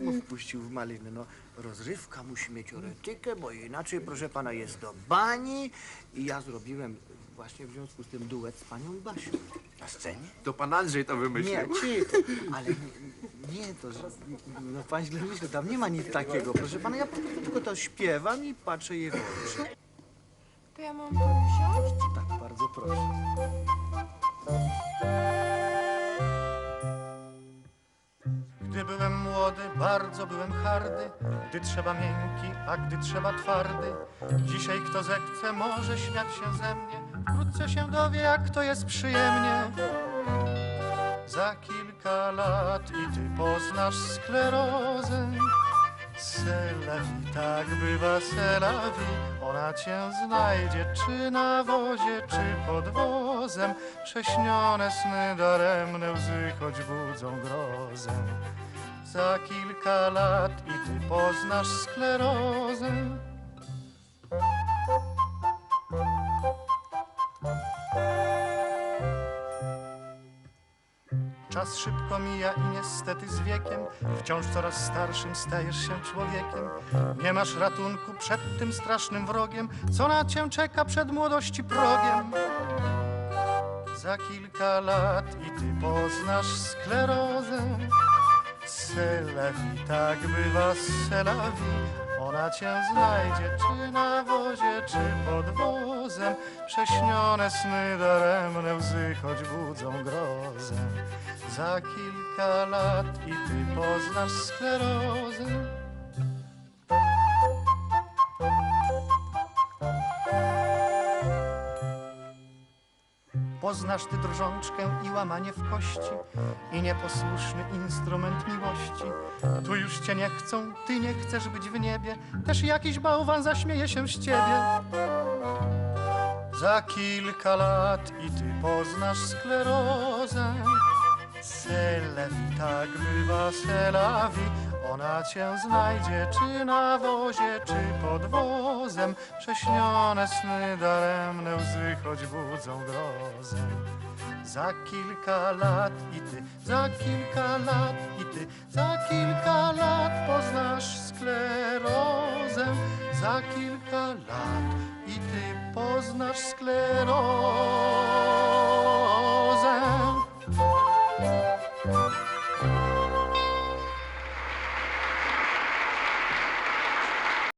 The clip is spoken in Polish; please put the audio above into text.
go wpuścił w maliny. No, rozrywka musi mieć erotykę, bo inaczej, proszę pana, jest do bani. I ja zrobiłem właśnie w związku z tym duet z panią Basią. Na scenie? To pan Andrzej to Nie, wymyślił. cicho, ale nie, nie to, że, no pan źle myśli, tam nie ma nic takiego, proszę pana, ja po prostu tylko to śpiewam i patrzę jej w oczy. To ja mam tu? Tak, bardzo proszę. Bardzo byłem hardy, gdy trzeba miękki, a gdy trzeba twardy. Dzisiaj kto zechce, może śmiać się ze mnie, wkrótce się dowie, jak to jest przyjemnie. Za kilka lat i ty poznasz sklerozę. Selawi, tak bywa Selawi, ona cię znajdzie, czy na wozie, czy pod wozem. Prześnione sny daremne łzy, choć budzą grozę. Za kilka lat i ty poznasz sklerozę. Czas szybko mija i niestety z wiekiem wciąż coraz starszym stajesz się człowiekiem. Nie masz ratunku przed tym strasznym wrogiem, co na cię czeka przed młodości progiem. Za kilka lat i ty poznasz sklerozę. Selawi, tak bywa Selawi, ona cię znajdzie, czy na wozie, czy pod wozem. Prześnione sny daremne łzy, choć budzą grozę. Za kilka lat i ty poznasz sklerozę. Poznasz ty drżączkę i łamanie w kości i nieposłuszny instrument miłości. Tu już cię nie chcą, ty nie chcesz być w niebie, też jakiś bałwan zaśmieje się z ciebie. Za kilka lat i ty poznasz sklerozę. Selawi, tak bywa Selawi, ona cię znajdzie, czy na wozie, czy pod wozem. Prześnione sny daremne łzy, choć budzą grozę. Za kilka lat i ty, za kilka lat i ty, za kilka lat poznasz sklerozę. Za kilka lat i ty poznasz sklerozę.